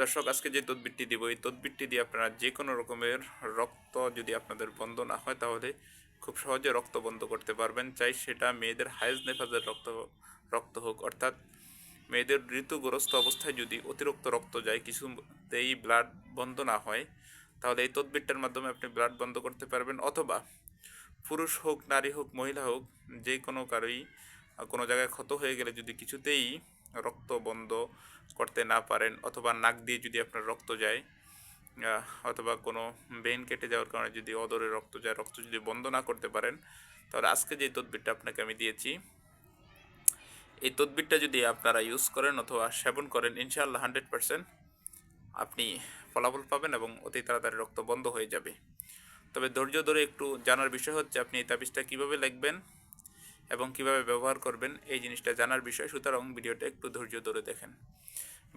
দর্শক, আজকে যে তদবিরটি দিব, এই তদবিরটি দিয়ে আপনারা যে কোনো রকমের রক্ত যদি আপনাদের বন্ধ না হয়, তাহলে খুব সহজে রক্ত বন্ধ করতে পারবেন। চাই সেটা মেয়েদের হায়েজ নেফাজের রক্ত রক্ত হোক। অর্থাৎ মেয়েদের ঋতুগ্রস্ত অবস্থায় যদি অতিরিক্ত রক্ত যায়, কিছুতেই ব্লাড বন্ধ না হয়, তাহলে এই তদবিরটার মাধ্যমে আপনি ব্লাড বন্ধ করতে পারবেন। অথবা পুরুষ হোক, নারী হোক, মহিলা হোক, যে কোনো কারোই কোনো জায়গায় ক্ষত হয়ে গেলে যদি কিছুতেই রক্ত বন্ধ করতে না পারেন অথবা নাক দিয়ে যদি আপনার রক্ত যায় অথবা কোনো বেন কেটে যাওয়ার কারণে যদি অদরে রক্ত যায়, রক্ত যদি বন্ধ না করতে পারেন, তাহলে আজকে যে তদবিরটা আপনাকে আমি দিয়েছি, এই তদবিরটা যদি আপনারা ইউজ করেন অথবা সেবন করেন, ইনশাআল্লাহ হান্ড্রেড পারসেন্ট আপনি ফলাফল পাবেন এবং অতি তাড়াতাড়ি রক্ত বন্ধ হয়ে যাবে। তবে ধৈর্য ধরে একটু জানার বিষয় হচ্ছে, আপনি এই তাবিজটা কীভাবে লিখবেন? এবং কীভাবে ব্যবহার করবেন এই জিনিসটা জানার বিষয়। সুতরাং ভিডিওটা একটু ধৈর্য ধরে দেখেন।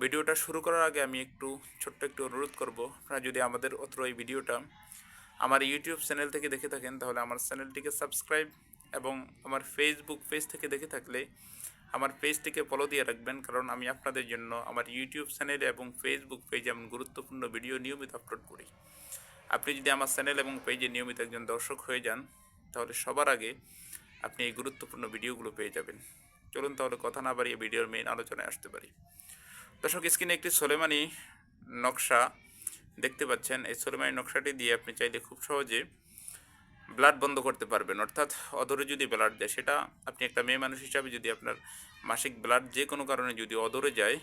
ভিডিওটা শুরু করার আগে আমি একটু, ছোট্ট একটু অনুরোধ করব, আপনারা যদি আমাদের অত্র এই ভিডিওটা আমার ইউটিউব চ্যানেল থেকে দেখে থাকেন, তাহলে আমার চ্যানেলটিকে সাবস্ক্রাইব এবং আমার ফেসবুক পেজ থেকে দেখে থাকলে আমার পেজটিকে ফলো দিয়ে রাখবেন, কারণ আমি আপনাদের জন্য আমার ইউটিউব চ্যানেলে এবং ফেসবুক পেজে এমন গুরুত্বপূর্ণ ভিডিও নিয়মিত আপলোড করি। আপনি যদি আমার চ্যানেল এবং পেজে নিয়মিত একজন দর্শক হয়ে যান, তাহলে সবার আগে আপনি এই গুরুত্বপূর্ণ ভিডিওগুলো পেয়ে যাবেন। চলুন তাহলে কথা না বাড়িয়ে ভিডিওর মেইন আলোচনায় আসতে পারি। দর্শক, স্ক্রিনে একটি সোলেমানি নকশা দেখতে পাচ্ছেন। এই সোলেমানি নকশাটি দিয়ে আপনি চাইলে খুব সহজে ব্লাড বন্ধ করতে পারবেন। অর্থাৎ অদরে যদি ব্লাড দেয় সেটা আপনি একটা মেয়ে মানুষ হিসাবে যদি আপনার মাসিক ব্লাড যে কোনো কারণে যদি অদরে যায়,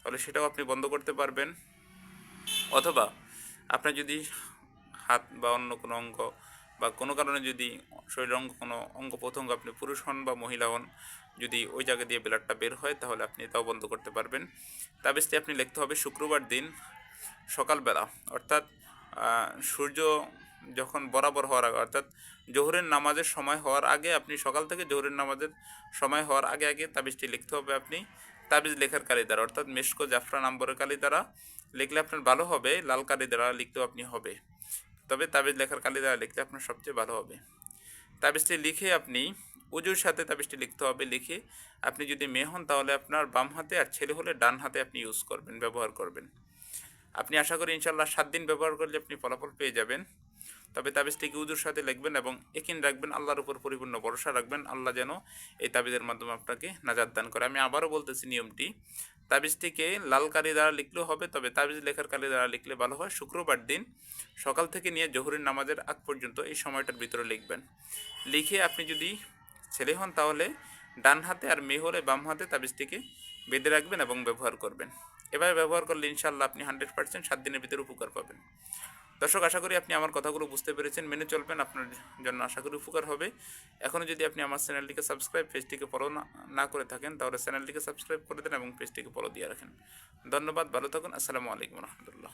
তাহলে সেটাও আপনি বন্ধ করতে পারবেন। অথবা আপনার যদি হাত বা অন্য কোনো অঙ্গ বা কোনো কারণে যদি শরীরের অঙ্গ, কোনো অঙ্গ প্রত্যঙ্গ আপনি পুরুষ হন বা মহিলা হন, যদি ওই জায়গা দিয়ে ব্লাডটা বের হয়, তাহলে আপনি তাও বন্ধ করতে পারবেন। তাবিজটি আপনি লিখতে হবে শুক্রবার দিন সকালবেলা। অর্থাৎ সূর্য যখন বরাবর হওয়ার আগে, অর্থাৎ জোহরের নামাজের সময় হওয়ার আগে, আপনি সকাল থেকে জোহরের নামাজের সময় হওয়ার আগে আগে তাবিজটি লিখতে হবে আপনি। তাবিজ লেখার কালি দ্বারা, অর্থাৎ মেশকো জাফরা নম্বরের কালি দ্বারা লিখলে আপনার ভালো হবে, লাল কালি দ্বারা লিখতেও আপনি হবে। তবে তাবিজ লেখার কালি দ্বারা লিখতে আপনার সবচেয়ে ভালো হবে। তাবিজটি লিখে আপনি উজুর সাথে তাবিজটি লিখতে হবে, লিখে আপনি যদি মেয়ে হন তাহলে আপনার বাম হাতে আর ছেলে হলে ডান হাতে আপনি ইউজ করবেন, ব্যবহার করবেন। আপনি আশা করি ইনশাল্লাহ সাত দিন ব্যবহার করলে আপনি ফলাফল পেয়ে যাবেন। তবে তাবিজটিকে উজুর সাথে লিখবেন এবং একিন রাখবেন, আল্লাহর উপর পরিপূর্ণ ভরসা রাখবেন, আল্লাহ যেন এই তাবিজের মাধ্যমে আপনাকে নাজাদ দান করে। আমি আবারও বলতেছি নিয়মটি, তাবিজটিকে লাল কালি দ্বারা লিখলেও হবে, তবে তাবিজ লেখার কালি দ্বারা লিখলে ভালো হয়। শুক্রবার দিন সকাল থেকে নিয়ে জহুরের নামাজের আগ পর্যন্ত এই সময়টার ভিতরে লিখবেন। লিখে আপনি যদি ছেলে হন, তাহলে ডান হাতে আর মেয়ে হলে বাম হাতে তাবিজটিকে বেঁধে রাখবেন এবং ব্যবহার করবেন। এভাবে ব্যবহার করলে ইনশাল্লাহ আপনি হান্ড্রেড পার্সেন্ট সাত দিনের ভিতরে উপকার পাবেন। দর্শক, আশা করি আপনি আমার কথাগুলো বুঝতে পেরেছেন, মেনে চলবেন, আপনার জন্য আশা করি উপকার হবে। এখনও যদি আপনি আমার চ্যানেলটিকে সাবস্ক্রাইব, পেজটিকে ফলো না করে থাকেন, তাহলে চ্যানেলটিকে সাবস্ক্রাইব করে দেন এবং পেজটিকে ফলো দিয়ে রাখেন। ধন্যবাদ, ভালো থাকুন, আসসালামু আলাইকুম রহমতুল্লাহ।